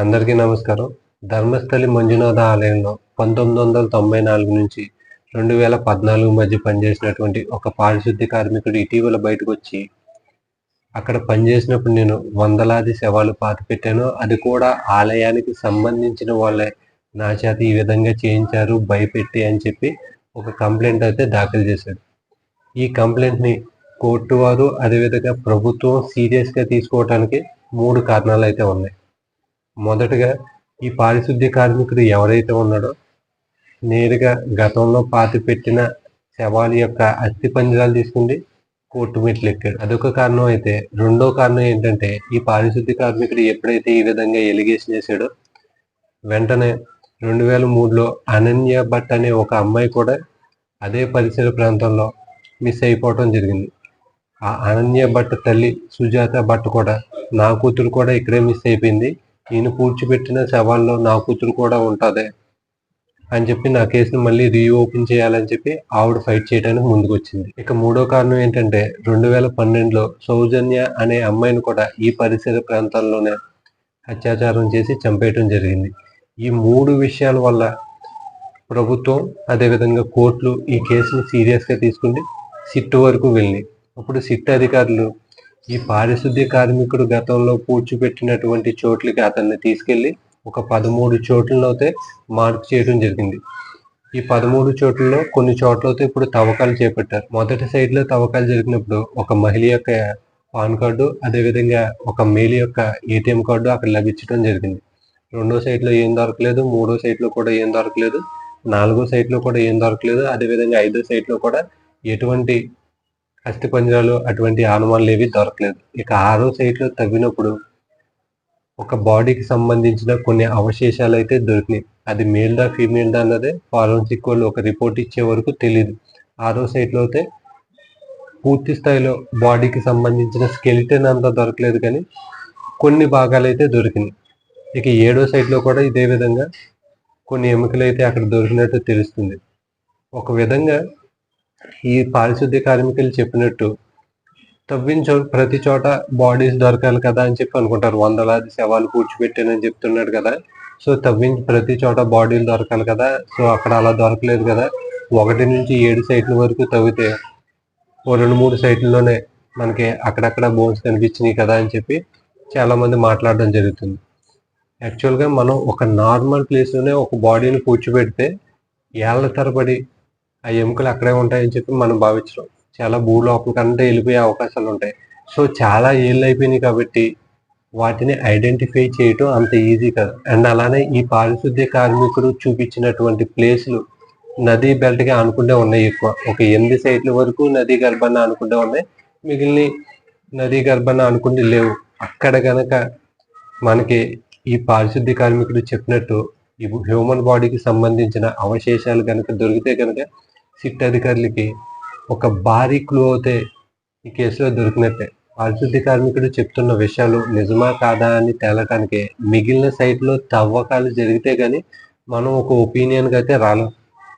అందరికీ నమస్కారం. ధర్మస్థలి మంజునాథ ఆలయంలో పంతొమ్మిది వందల తొంభై నాలుగు నుంచి రెండు వేల పద్నాలుగు మధ్య పనిచేసినటువంటి ఒక పారిశుద్ధ్య కార్మికుడు ఇటీవల బయటకు వచ్చి అక్కడ పనిచేసినప్పుడు నేను వందలాది శవాలు పాతి పెట్టాను. అది కూడా ఆలయానికి సంబంధించిన వాళ్ళే నా చేత ఈ విధంగా చేయించారు భయపెట్టి అని చెప్పి ఒక కంప్లైంట్ అయితే దాఖలు చేశాడు. ఈ కంప్లైంట్ని కోర్టు వారు అదేవిధంగా ప్రభుత్వం సీరియస్గా తీసుకోవడానికి మూడు కారణాలు అయితే ఉన్నాయి. మొదటగా ఈ పారిశుద్ధ్య కార్మికుడు ఎవరైతే ఉన్నాడో నేరుగా గతంలో పాతి పెట్టిన శవాల యొక్క అస్థి పంజరాలు తీసుకుంది కోర్టు మెట్లు ఎక్కాడు. అదొక కారణం అయితే. రెండో కారణం ఏంటంటే ఈ పారిశుద్ధ్య కార్మికుడు ఎప్పుడైతే ఈ విధంగా ఎలిగేషన్ చేశాడో వెంటనే రెండు వేల మూడులో అనన్య భట్ అనే ఒక అమ్మాయి కూడా అదే పరిసర ప్రాంతంలో మిస్ అయిపోవటం జరిగింది. ఆ అనన్య భట్ తల్లి సుజాత భట్ కూడా నా కూతురు కూడా ఇక్కడే మిస్ అయిపోయింది. ఈయన పూడ్చిపెట్టిన శవాల్లో నా కూతురు కూడా ఉంటుంది అని చెప్పి నా కేసును మళ్ళీ రీఓపెన్ చేయాలని చెప్పి ఆవిడ ఫైట్ చేయడానికి ముందుకొచ్చింది. ఇక మూడో కారణం ఏంటంటే రెండు వేల పన్నెండులో సౌజన్య అనే అమ్మాయిని కూడా ఈ పరిసర ప్రాంతాల్లోనే అత్యాచారం చేసి చంపేయటం జరిగింది. ఈ మూడు విషయాల వల్ల ప్రభుత్వం అదేవిధంగా కోర్టులు ఈ కేసుని సీరియస్గా తీసుకుని సిట్ వరకు వెళ్ళి అప్పుడు సిట్ అధికారులు ఈ పారిశుద్ధ్య కార్మికుడు గతంలో పూడ్చిపెట్టినటువంటి చోట్లకి అతన్ని తీసుకెళ్ళి ఒక పదమూడు చోట్లలో అయితే మార్క్ చేయడం జరిగింది. ఈ పదమూడు చోట్లలో కొన్ని చోట్లతో ఇప్పుడు తవ్వకాలు చేపట్టారు. మొదటి సైడ్లో తవ్వకాలు జరిగినప్పుడు ఒక మహిళ యొక్క పాన్ కార్డు అదేవిధంగా ఒక మేల్ యొక్క ఏటీఎం కార్డు అక్కడ లభించడం జరిగింది. రెండో సైట్లో ఏం దొరకలేదు మూడో సైట్లో కూడా ఏం దొరకలేదు నాలుగో సైట్లో కూడా ఏం దొరకలేదు అదేవిధంగా ఐదో సైట్లో కూడా ఎటువంటి అస్థిపంజరాలు అటువంటి ఆనవాళ్ళు ఏవి దొరకలేదు. ఇక ఆరో సైట్లో తవ్వినప్పుడు ఒక బాడీకి సంబంధించిన కొన్ని అవశేషాలు అయితే దొరికినాయి. అది మేల్ దా ఫీమేల్ దా అన్నదే ఫారెన్సిక్ వాళ్ళు ఒక రిపోర్ట్ ఇచ్చే వరకు తెలియదు ఆరో సైట్లో అయితే పూర్తి స్థాయిలో బాడీకి సంబంధించిన స్కెలిటన్ అంతా దొరకలేదు కానీ కొన్ని భాగాలు అయితే దొరికినాయి. ఇక ఏడో సైట్లో కూడా ఇదే విధంగా కొన్ని ఎముకలు అయితే అక్కడ దొరికినట్టు తెలుస్తుంది. ఒక విధంగా ఈ పారిశుద్ధ్య కార్మికులు చెప్పినట్టు తవ్వించో ప్రతి చోట బాడీస్ దొరకాలి కదా అని చెప్పి అనుకుంటారు. వందలాది శవాలు పూడ్చిపెట్టానని చెప్తున్నాడు కదా. సో తవ్వించి ప్రతి చోట బాడీలు దొరకాలి కదా. సో అక్కడ అలా దొరకలేదు కదా. ఒకటి నుంచి ఏడు సైట్ల వరకు తవ్వితే ఓ రెండు మూడు సైట్లలోనే మనకి అక్కడక్కడ బోన్స్ కనిపించినాయి కదా అని చెప్పి చాలా మంది మాట్లాడడం జరుగుతుంది. యాక్చువల్గా మనం ఒక నార్మల్ ప్లేస్లోనే ఒక బాడీని కూర్చోబెడితే ఏళ్ళ తరబడి ఆ ఎముకలు అక్కడే ఉంటాయని చెప్పి మనం భావించడం. చాలా భూ లోపల కంటే వెళ్ళిపోయే అవకాశాలు ఉంటాయి. సో చాలా ఏళ్ళు అయిపోయినాయి కాబట్టి వాటిని ఐడెంటిఫై చేయటం అంత ఈజీ కాదు. అండ్ అలానే ఈ పారిశుద్ధ్య కార్మికుడు చూపించినటువంటి ప్లేసులు నదీ బెల్ట్గా అనుకుంటే ఉన్నాయి ఎక్కువ. ఒక ఎనిమిది సైట్ల వరకు నదీ గర్భాన్ని అనుకుంటే ఉన్నాయి. మిగిలిన నదీ గర్భాన్ని అనుకుంటే లేవు. అక్కడ కనుక మనకి ఈ పారిశుద్ధ్య కార్మికుడు చెప్పినట్టు ఈ హ్యూమన్ బాడీకి సంబంధించిన అవశేషాలు కనుక దొరికితే కనుక సిట్ అధికారులకి ఒక భారీ క్లూ అయితే ఈ కేసులో దొరికినట్టే. పారిశుద్ధ్య కార్మికుడు చెప్తున్న విషయాలు నిజమా కాదా అని తేలటానికి. మిగిలిన సైట్లో తవ్వకాలు జరిగితే కానీ మనం ఒక ఒపీనియన్కి అయితే రాలేం.